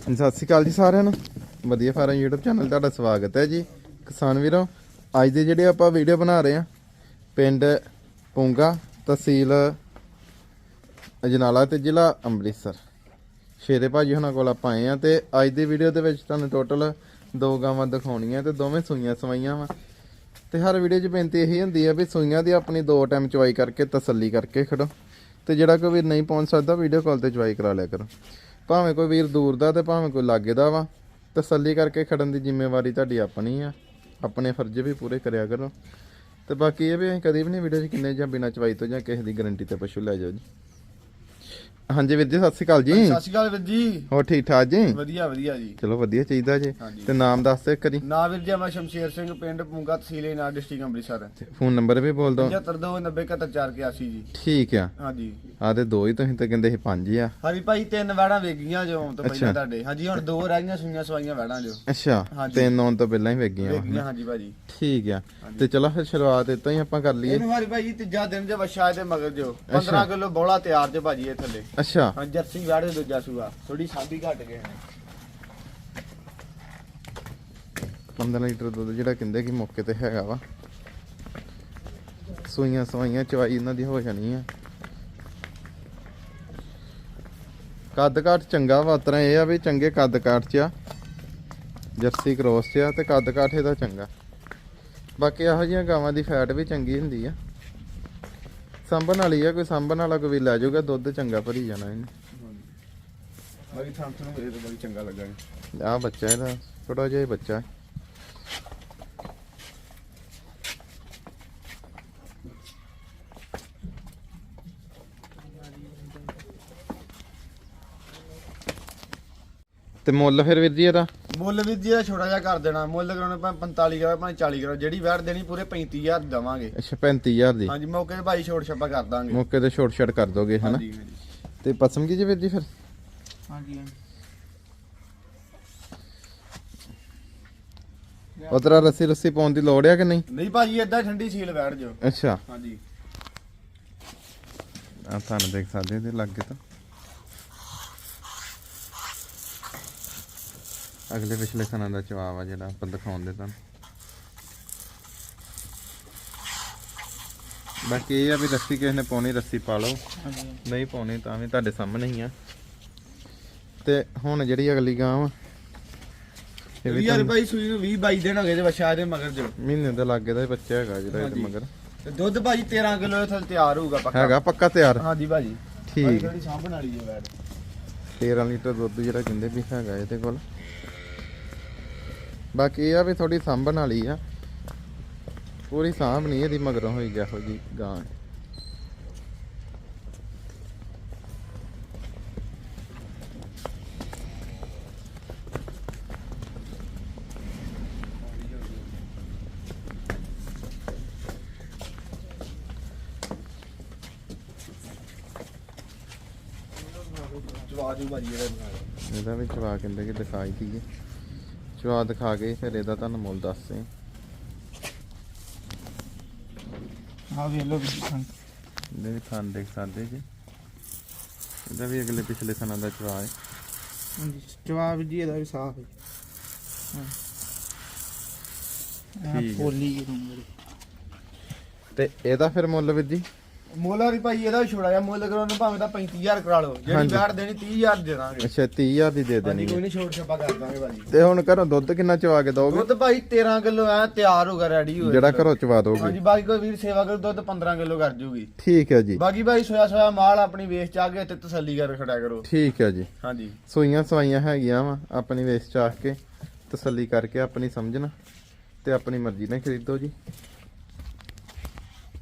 ਸਤਿ ਸ਼੍ਰੀ ਅਕਾਲ ਜੀ ਸਾਰਿਆਂ ਨੂੰ। ਵਧੀਆ ਫਾਰਮ YouTube ਚੈਨਲ ਤੁਹਾਡਾ ਸਵਾਗਤ ਹੈ ਜੀ। ਕਿਸਾਨ ਵੀਰੋ, ਅੱਜ ਦੇ ਜਿਹੜੇ ਆਪਾਂ ਵੀਡੀਓ ਬਣਾ ਰਹੇ ਆ ਪਿੰਡ ਪੁੰਗਾ ਤਹਿਸੀਲ ਅਜਨਾਲਾ ਤੇ ਜ਼ਿਲ੍ਹਾ ਅੰਮ੍ਰਿਤਸਰ। ਸ਼ੇਰੇ ਭਾਜੀ ਹੁਣਾਂ ਕੋਲ ਆਪਾਂ ਆਏ ਆ ਤੇ ਅੱਜ ਦੀ ਵੀਡੀਓ ਦੇ ਵਿੱਚ ਤੁਹਾਨੂੰ ਟੋਟਲ ਦੋ ਗਾਵਾਂ ਦਿਖਾਉਣੀਆਂ ਤੇ ਦੋਵੇਂ ਸੂਈਆਂ ਸਵਾਈਆਂ ਵਾ। ਤੇ ਹਰ ਵੀਡੀਓ 'ਚ ਬੇਨਤੀ ਇਹੀ ਹੁੰਦੀ ਆ ਵੀ ਸੂਈਆਂ ਦੀ ਆਪਣੀ ਦੋ ਟਾਈਮ ਚੁਆਈ ਕਰਕੇ, ਤਸੱਲੀ ਕਰਕੇ ਖੜੋ। ਤੇ ਜਿਹੜਾ ਕੋਈ ਵੀਰ ਨਹੀਂ ਪਹੁੰਚ ਸਕਦਾ ਵੀਡੀਓ ਕਾਲ ਤੇ ਚਵਾਈ ਕਰਾ ਲਿਆ ਕਰੋ। ਭਾਵੇਂ ਕੋਈ ਵੀਰ ਦੂਰ ਦਾ ਤੇ ਭਾਵੇਂ ਕੋਈ ਲਾਗੇ ਦਾ ਵਾ, ਤਸੱਲੀ ਕਰਕੇ ਖੜਨ ਦੀ ਜ਼ਿੰਮੇਵਾਰੀ ਤੁਹਾਡੀ ਆਪਣੀ ਆ। ਆਪਣੇ ਫਰਜ਼ ਵੀ ਪੂਰੇ ਕਰਿਆ ਕਰੋ। ਤੇ ਬਾਕੀ ਇਹ ਵੀ ਅਸੀਂ ਕਦੀ ਵੀ ਨਹੀਂ ਵੀਡੀਓ 'ਚ ਕਿੰਨੇ ਜਾਂ ਬਿਨਾਂ ਚਵਾਈ ਤੋਂ ਜਾਂ ਕਿਸੇ ਦੀ ਗਾਰੰਟੀ ਤੇ ਪਸ਼ੂ ਲੈ ਜਾਓ ਜੀ। ਹਾਂਜੀ ਵੀਰ ਜੀ ਸਤਿ ਸ਼੍ਰੀ ਅਕਾਲ ਜੀ। ਸਤਿ ਸ਼੍ਰੀ ਅਕਾਲ ਵੀਰ ਜੀ। ਹੋਰ ਠੀਕ ਠਾਕ ਜੀ? ਵਧੀਆ ਵਧੀਆ ਜੀ। ਚਲੋ ਵਧੀਆ ਚਾਹੀਦਾ ਜੀ। ਤੇ ਨਾਮ ਦੱਸ ਦਿਓ ਇੱਕ ਵਾਰੀ। ਨਾ ਵੀਰ ਜੀ ਮੈਂ ਸ਼ਮਸ਼ੇਰ ਸਿੰਘ ਪਿੰਡ ਪੂੰਗਾ ਤਹਿਸੀਲ ਨਾਲ ਡਿਸਟ੍ਰਿਕਟ ਅੰਮ੍ਰਿਤਸਰ। ਫੋਨ ਨੰਬਰ ਵੀ ਬੋਲ ਦਿਓ। 75290484 ਜੀ। ਠੀਕ ਆ। ਹਾਂਜੀ। ਆ ਤੇ ਦੋ ਹੀ ਤੁਸੀਂ ਤਾਂ ਕਹਿੰਦੇ ਸੀ ਪੰਜ ਹੀ ਆ। ਹਰੀ ਭਾਈ ਤਿੰਨ ਵੈੜਾਂ ਵੇਗੀਆਂ ਜੋ ਤੋਂ। ਪਹਿਲਾਂ ਤੁਹਾਡੇ। ਹਾਂਜੀ ਹੁਣ ਦੋ ਰਹਿ ਗਈਆਂ ਸੂਈਆਂ ਸਵਾਈਆਂ ਵੈੜਾਂ ਜੋ। ਅੱਛਾ। ਤਿੰਨ ਆਉਣ ਤੋਂ ਪਹਿਲਾਂ ਹੀ ਵੇਗੀਆਂ। ਵੇਗੀਆਂ ਹਾਂਜੀ ਭਾਜੀ। ਠੀਕ ਆ। ਤੇ ਚਲੋ ਫਿਰ ਸ਼ੁਰੂਆਤ ਇਤੋਂ ਹੀ ਆਪਾਂ ਕਰ ਲਈਏ। ਇਹਨੂੰ ਹਰੀ ਭਾਈ ਤੀਜਾ ਦਿਨ ਜੋ ਵਛਾ ਮਗਰ ਜੋ। 15 ਕਿਲੋ ਬੋਲਾ ਤਿਆਰ ਜੋ ਭਾਜੀ ਇਹ ਥੱਲੇ। ਅੱਛਾ। ਹਾਂ ਜਰਸੀ ਵੈੜ ਦੇ ਦੂਜਾ ਸੂਆ। ਥੋੜੀ ਸਾਂਭੀ ਘਟ ਗਏ ਨੇ। 15 ਲੀਟਰ ਦੁੱਧ ਜਿਹੜਾ ਕਹਿੰਦੇ ਕਿ ਮੌਕੇ ਤੇ ਹੈਗਾ ਵਾ। ਸੂਈਆਂ ਸਵਾਈਆਂ ਚਵਾਈ ਇਹਨਾਂ ਦੀ ਹੋ ਜਾਣੀ ਆ। ਕੱਦ ਕਾਠ ਚੰਗਾ ਵਾ ਉਤਰਾ ਇਹ ਆ ਵੀ ਚੰਗੇ ਕੱਦ ਕਾਠ ਚ ਆ। ਜਰਸੀ ਕ੍ਰੋਸ ਚ ਆ ਤੇ ਕੱਦ ਕਾਠ ਇਹਦਾ ਚੰਗਾ। ਬਾਕੀ ਇਹੋ ਜਿਹੀਆਂ ਗਾਵਾਂ ਦੀ ਫੈਟ ਵੀ ਚੰਗੀ ਹੁੰਦੀ ਆ। ਸੰਭਣ ਵਾਲੀ ਆ ਕੋਈ ਸੰਭਣ ਵਾਲਾ ਕੋਈ ਲੈ ਜਾਊਗਾ ਦੁੱਧ ਚੰਗਾ ਭਰੀ ਜਾਣਾ ਇਹਨੇ ਬਾਕੀ ਥਾਂ ਤੁਹਾਨੂੰ ਇਹ ਤਾਂ ਬੜੀ ਚੰਗਾ ਲੱਗਾ ਜੀ। ਆ ਬੱਚਾ ਇਹਦਾ ਛੋਟਾ ਜਿਹਾ ਹੀ ਬੱਚਾ। ਤੇ ਮੁੱਲ ਫਿਰ ਵੀਰ ਜੀ ਇਹਦਾ ਮੁੱਲ ਵੀ ਜੀ ਦਾ ਛੋਟਾ ਜਿਹਾ ਕਰ ਦੇਣਾ ਮੁੱਲ ਕਰਾਉਣੇ ਭਾਵੇਂ 45 ਕਰਾ ਭਾਵੇਂ 40 ਕਰਾ ਜਿਹੜੀ ਵੈੜ ਦੇਣੀ ਪੂਰੇ 35000 ਦੇਵਾਂਗੇ। ਅੱਛਾ 35000 ਦੀ? ਹਾਂਜੀ ਮੌਕੇ ਤੇ ਭਾਈ ਛੋਟ ਛੱਪਾ ਕਰ ਦਾਂਗੇ। ਮੌਕੇ ਤੇ ਛੋਟ ਛੱਟ ਕਰ ਦੋਗੇ ਹਨਾ? ਹਾਂਜੀ ਹਾਂਜੀ। ਤੇ ਪਸਮ ਕੀ ਜੀ ਵੀਰ ਜੀ ਫਿਰ? ਹਾਂਜੀ ਉਤਰਾ ਰੱਸੀ ਰੱਸੀ ਪਾਉਣ ਦੀ ਲੋੜ ਆ ਕਿ ਨਹੀਂ? ਨਹੀਂ ਭਾਜੀ ਏਦਾਂ ਠੰਡੀ ਸੀਲ ਬੈਠ ਜਾਓ ਅੱਛਾ। ਹਾਂਜੀ। ਆ ਤੁਹਾਨੂੰ ਦੇਖ ਸਕਦੇ ਇਹਦੇ ਲੱਗੇ ਤਾਂ। ਅਗਲੇ ਪਿਛਲੇ ਸਨਾਂ ਦਾ ਜਵਾਬ ਆ ਜਿਹੜਾ ਆਪਾਂ ਦਿਖਾਉਂਦੇ ਤੁਹਾਨੂੰ। ਬਾਕੀ ਇਹ ਆ ਵੀ ਰੱਸੀ ਕਿਸੇ ਨੇ ਪਾਉਣੀ ਰੱਸੀ ਪਾ ਲਓ। ਨਹੀਂ ਪਾਉਣੀ ਤਾਂ ਵੀ ਤੁਹਾਡੇ ਸਾਹਮਣੇ ਹੀ ਆ। ਤੇ ਹੁਣ ਜਿਹੜੀ ਅਗਲੀ ਗਾਂ ਵੀ ਯਾਰ ਭਾਈ ਸੂਈ ਨੂੰ 20 22 ਦਿਨ ਹੋ ਗਏ ਤੇ ਵਛਾ ਦੇ ਮਗਰ ਜੋ। ਮਹੀਨੇ ਦੇ ਲੱਗੇ ਦਾ ਹੀ ਬੱਚਾ ਹੈਗਾ ਜਿਹੜਾ ਇਹਦੇ। ਮਗਰ। ਤੇ ਦੁੱਧ ਭਾਜੀ 13 ਕਿਲੋ ਥੱਲੇ ਤਿਆਰ ਹੋਊਗਾ ਪੱਕਾ। ਹੈਗਾ ਪੱਕਾ ਤਿਆਰ। ਹਾਂਜੀ ਭਾਜੀ। ਠੀਕ। ਥੋੜੀ ਸਾਂਭਣ ਵਾਲੀ ਜੋ ਬੈਠ 13 ਲੀਟਰ ਦੁੱਧ ਜਿਹੜਾ ਕਹਿੰਦੇ ਵੀ ਹੈਗਾ ਇਹਦੇ ਕੋਲ। ਬਾਕੀ ਇਹ ਆ ਵੀ ਥੋੜੀ ਸਾਂਭਣ ਵਾਲੀ ਆ ਪੂਰੀ ਸਾਂਭ ਨਹੀਂ ਇਹਦੀ ਮਗਰੋਂ ਹੋਈ ਜਿਹੋ ਜੀ ਗਾਂ ਹੈ। ਜੂ ਲਓ। ਇਹਦਾ ਵੀ ਚਵਾ ਕਹਿੰਦੇ ਕਿ ਦਿਖਾਈ ਦੀਏ ਚਵਾ ਦਿਖਾ ਕੇ ਫਿਰ ਇਹਦਾ ਤੁਹਾਨੂੰ ਮੁੱਲ ਦੱਸਦੇ ਹਾਂ। ਵੇਖ ਲਓ ਵੀ ਇਹਦੇ ਵੀ ਥਾਨ ਦੇਖ ਸਕਦੇ ਜੀ ਇਹਦਾ ਵੀ ਅਗਲੇ ਪਿਛਲੇ ਸਨਾਂ ਦਾ ਚਵਾ ਹੈ। ਜਵਾਬ ਜੀ ਇਹਦਾ ਵੀ ਸਾਫ਼ ਹੈ ਠੀਕ ਹੈ। ਪੋਲੀ ਜੀ ਤੇ ਇਹਦਾ ਫਿਰ ਮੁੱਲ ਵੀਰ ਜੀ? ਮੁੱਲ ਵਾਲੀ ਭਾਈ ਇਹਦਾ ਵੀ ਛੋੜਾ ਜਿਹਾ ਮੁੱਲ ਕਰਾਉਣ ਭਾਵੇਂ ਤਾਂ 35000 ਕਰਾ ਲਓ ਜਿਹੜੀ ਹਾਂਜੀ। ਦੇਣੀ 30000 ਦੇ ਦਾਂਗੇ। ਅੱਛਾ 30000 ਦੀ ਦੇ ਹਾਂਜੀ ਦੇਣੀ ਕੋਈ ਹੈ ਨਹੀਂ ਛੋਟ ਛੱਪਾ ਕਰ ਦਾਂਗੇ ਭਾਜੀ। ਤੇ ਹੁਣ ਘਰੋਂ ਦੁੱਧ ਕਿੰਨਾ ਚਵਾ ਕੇ ਦੋਗੇ ਦੁੱਧ ਭਾਈ 13 ਕਿਲੋ ਐ ਤਿਆਰ ਹੋਗਾ ਰੈਡੀ ਹੋਇਆ ਜਿਹੜਾ ਘਰੋਂ ਚਵਾ ਦੋਗੇ। ਹਾਂਜੀ ਬਾਕੀ ਕੋਈ ਵੀਰ ਸੇਵਾ ਕਰੂ ਦੁੱਧ 15 ਕਿਲੋ ਕਰ ਜੂਗੀ। ਠੀਕ ਹੈ ਜੀ। ਬਾਕੀ ਭਾਈ ਸੋਇਆ ਸੋਇਆ ਮਾਲ ਆਪਣੀ ਵੇਚ ਚ ਆ ਕੇ ਤੇ ਤਸੱਲੀ ਕਰ ਖੜਿਆ ਕਰੋ। ਠੀਕ ਹੈ ਜੀ। ਹਾਂਜੀ। ਸੂਈਆਂ ਸਵਾਈਆਂ ਹੈਗੀਆਂ ਵਾ ਆਪਣੀ ਵੇਸ ਚ ਆ ਕੇ ਤਸੱਲੀ ਕਰਕੇ ਆਪਣੀ ਸਮਝਣਾ ਤੇ ਆਪਣੀ ਮਰਜ਼ੀ ਨਾਲ ਖਰੀਦੋ ਜੀ।